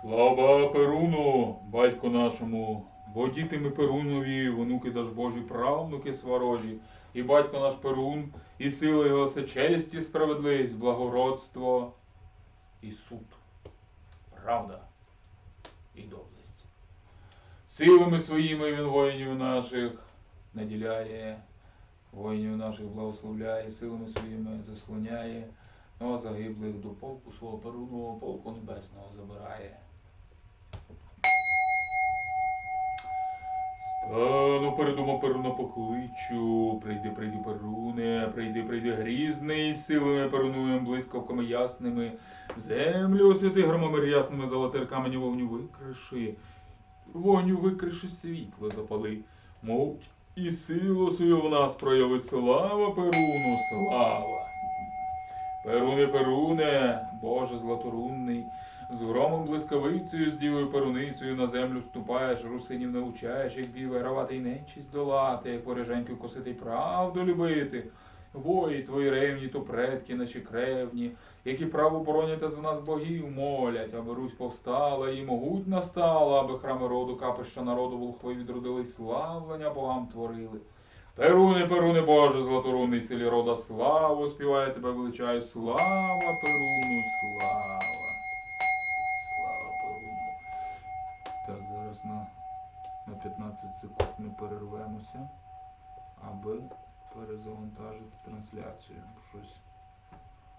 Слава Перуну, батьку нашому, бо діти ми Перунові, внуки Дажбожі, правнуки сварожі, і батько наш Перун, і сила його все честь і справедливість, благородство і суд, правда і доблесть. Силами своїми він воїнів наших наділяє, воїнів наших благословляє, силами своїми заслоняє, загиблих до полку свого Перунового полку небесного забирає. Стану передумав Перуна покличу, прийди, прийди, Перуне, прийди, прийди грізний, силами Перуновим, блискавками ясними, землю освяти громами рясними, золотир камені вогню викриши, вогню викриши світло запали, мов і силу свою в нас прояви. Слава Перуну, слава. Перуне, Перуне, Боже златорунний, з громом блискавицею, з дівою перуницею на землю ступаєш, русинів навчаєш, як бій вигравати й нечість долати, як вороженьку косити й правду любити. Вої твої ревні, то предки наші кревні, які право боронять за нас богів молять, аби Русь повстала і могутня стала, аби храми роду, капища народу волхви відродились, славлення богам творили. Перуне, Перуне, Боже, златорунний селі рода, славу співає тебе величаю, слава Перуну, слава. Слава Перуну. Так, зараз на, на 15 секунд ми перервемося, аби перезавантажити трансляцію. Щось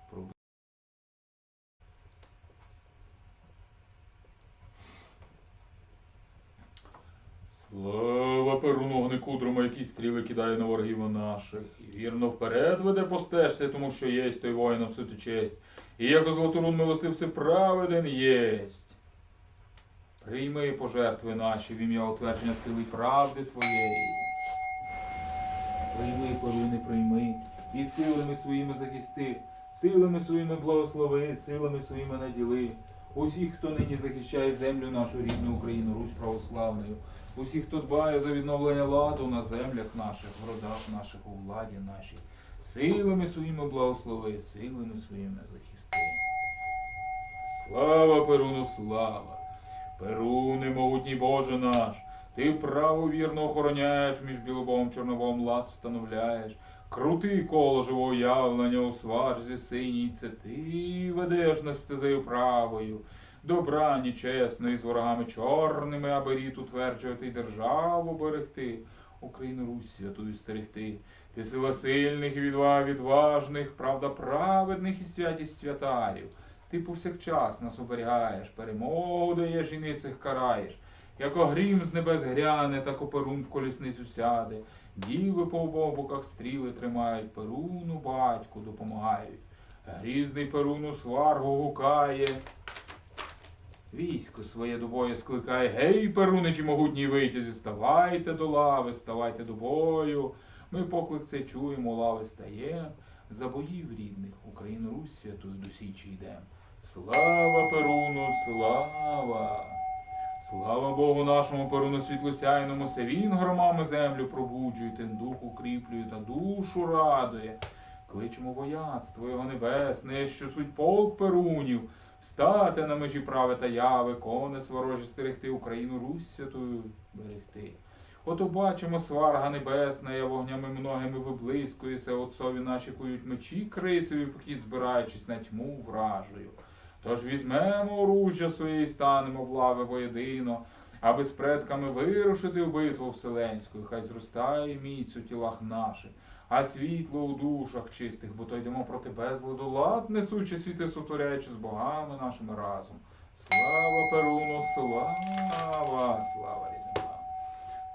проблема. Слава Перуну гникудрома, який стріли кидає на ворогів наших. І вірно вперед веде по стежці, тому що єсть той воїнам всю честь. І як златорун милостив праведен єсть. Прийми пожертви наші в ім'я утвердження сили правди Твоєї. Прийми, Перуне, прийми, і силами своїми захисти, силами своїми благослови, силами своїми наділи. Усіх, хто нині захищає землю нашу рідну Україну, Русь православною, усіх, хто дбає за відновлення ладу на землях наших, в родах наших, у владі нашій, силами своїми благослови, силами своїми захисти. Слава Перуну, слава! Перуне, могутній Боже наш, ти право вірно охороняєш, між білобом чорнобом лад встановляєш. Крутий коло живого явлення у сварзі синій, це ти ведеш на стезею правою. Добра нечесної з ворогами чорними, аби рід утверджувати й державу берегти, Україну Русь святую стерегти. Ти сила сильних і відважних, правда праведних і святість святарів. Ти повсякчас нас оберігаєш, перемогу даєш і ницих караєш. Як огрім з небес гряне, так оперун в колісницю сяде. Діви по обох стріли тримають, Перуну батьку допомагають. Грізний Перуну сваргу гукає. Військо своє до бою скликає. Гей, Перуничі могутній витязі, ставайте до лави, ставайте до бою. Ми поклик цей чуємо, лави стаєм. За боїв рідних Україну Русь святую до січі йдем. Слава Перуну, слава! Слава Богу нашому Перуну світлосяйному, се він громами землю пробуджує, тим дух укріплює та душу радує. Кличемо вояцтво його небесне, що суть полк Перунів, стати на межі прави та яви, конець ворожі стерегти, Україну Русь святую берегти. Ото бачимо сварга небесна, я вогнями многими виблискується, отцові наші кують мечі крисові, похід збираючись на тьму вражою. Тож візьмемо оружжя своє і станемо в лави воєдино, аби з предками вирушити в битву вселенську, хай зростає міць у тілах наших, а світло у душах чистих, бо то йдемо проти безладу лад, несучи світи сотворяючи з богами нашими разом. Слава Перуну, слава, слава рідним нам.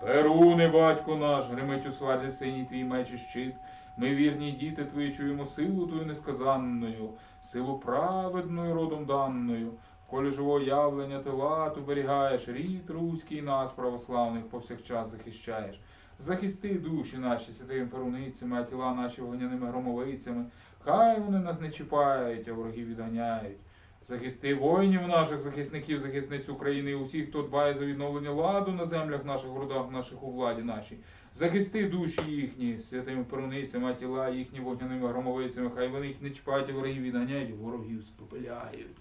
Перуне, батько наш, гримить у сварзі синій твій меч і щит. Ми вірні діти твої чуємо силу твою несказанною, силу праведною родом даною. В колі живого явлення ти лад уберігаєш, рід руський нас, православних, повсякчас захищаєш. Захисти душі наші святими перуницями, а тіла наші вогняними громовицями. Хай вони нас не чіпають, а ворогів відганяють. Захисти воїнів наших, захисників, захисниць України і усіх, хто дбає за відновлення ладу на землях наших, в родах наших, у владі нашій. Захисти душі їхні святими перуницями, а тіла їхні вогняними громовицями, хай вони їх не чіпають, а ворогів відганяють, ворогів спопиляють.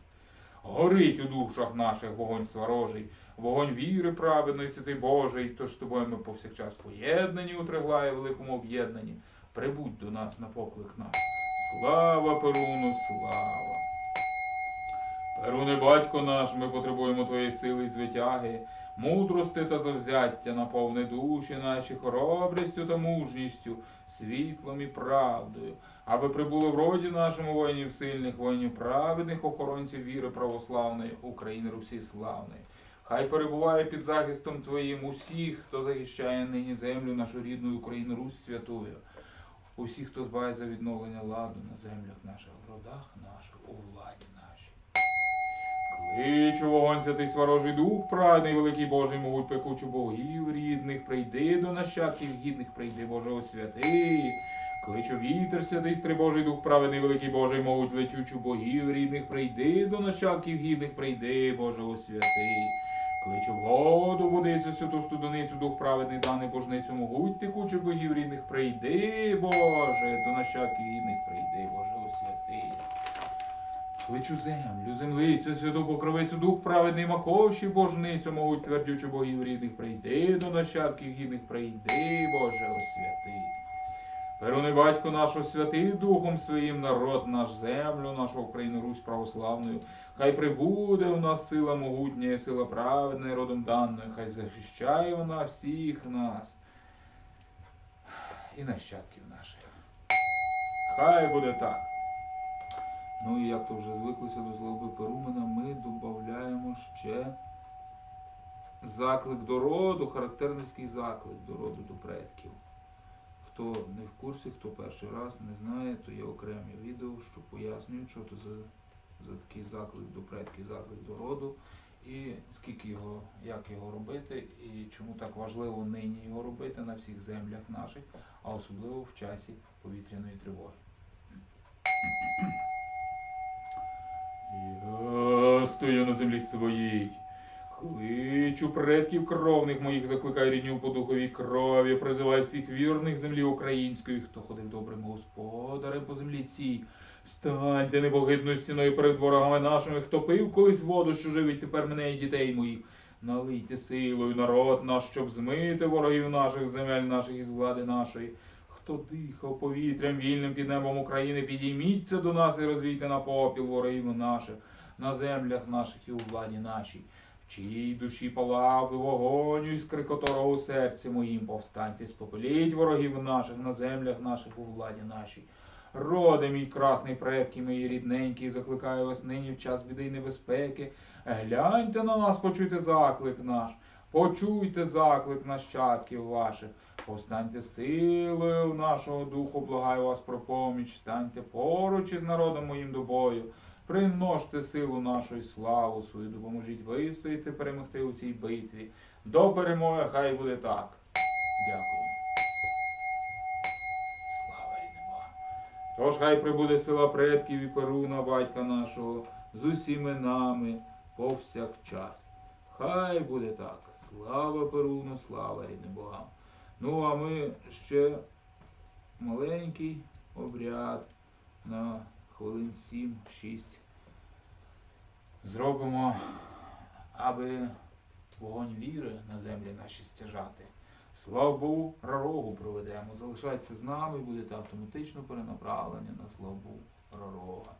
Горить у душах наших вогонь сварожий, вогонь віри праведної, святий Божий, тож з тобою ми повсякчас поєднані у Триглаї великому об'єднанні. Прибудь до нас на поклик наш. Слава Перуну, слава! Перуне, батько наш, ми потребуємо твоєї сили і звитяги, мудрости та завзяття, наповни душі наші хоробрістю та мужністю, світлом і правдою, аби прибули в роді нашому воїнів сильних, воїнів праведних, охоронців віри православної, України Русі славної. Хай перебуває під захистом Твоїм усіх, хто захищає нині землю нашу рідну Україну Русь святую. Усіх, хто дбає за відновлення ладу на землях наших, в родах наших, у владі нашій. Кличу вогонь святий сварожий дух, праведний, великий Божий, могуть пекучу богів рідних, прийди до нащадків гідних, прийди, Боже, освятий. Кличу вітер, святий стрибожий дух, праведний, великий Божий, мовуть летючу богів рідних, прийди до нащадків гідних, прийди, Боже, освятий. Кличу воду, водицю, святу студеницю, дух праведний, даний божницю, могуть текучу богів рідних, прийди, Боже, до нащадків гідних, прийди, Боже, освятий. Кличу землю, землицю, святу покровицю, дух праведний макоші, божницю, могуть твердючу богів рідних, прийди до нащадків гідних, прийди, Боже, освятий. Перуни батько наш освятий духом своїм народ, наш землю, нашу Україну Русь православною. Хай прибуде у нас сила могутня, і сила праведна і родом даною, хай захищає вона всіх нас і нащадків наших. Хай буде так. Ну і як то вже звиклося до слави Перумена, ми додаємо ще заклик до роду, характерницький заклик до роду до предків. Хто не в курсі, хто перший раз не знає, то є окремі відео, що пояснюють, що це за, за такий заклик до предків, заклик до роду, і скільки його, як його робити, і чому так важливо нині його робити на всіх землях наших, а особливо в часі повітряної тривоги. Я стою на землі своїй. Кличу предків кровних моїх, закликаю рідню по духовій крові, призиваю всіх вірних землі української, хто ходив добрим господарем по землі цій. Станьте непохитною стіною перед ворогами нашими, хто пив колись воду, що живить тепер мене і дітей моїх. Налийте силою народ наш, щоб змити ворогів наших земель наших із влади нашої. Хто дихав повітрям вільним під небом України, підійміться до нас і розвійте на попіл ворогів наших, на землях наших і у владі нашій. Чиїй душі палав би вогонь із крикоторого у серці моїм, повстаньте, спопеліть ворогів наших на землях наших у владі нашій. Роде мій красний предки мої рідненькі, закликаю вас нині в час біди й небезпеки. Гляньте на нас, почуйте заклик наш, почуйте заклик нащадків ваших. Повстаньте силою нашого духу, благаю вас про поміч, станьте поруч із народом моїм до бою. Примножте силу нашу і славу свою, допоможіть вистояти, перемогти у цій битві. До перемоги хай буде так. Дякую. Слава рідним Богам. Тож хай прибуде сила предків і Перуна, батька нашого, з усіми нами повсякчас. Хай буде так. Слава Перуну, слава рідним Богам. Ну, а ми ще маленький обряд на хвилин 7-6 зробимо, аби вогонь віри на землі наші стяжати. Славу Ророгу проведемо. Залишайтеся з нами, будете автоматично перенаправлені на славу Ророга.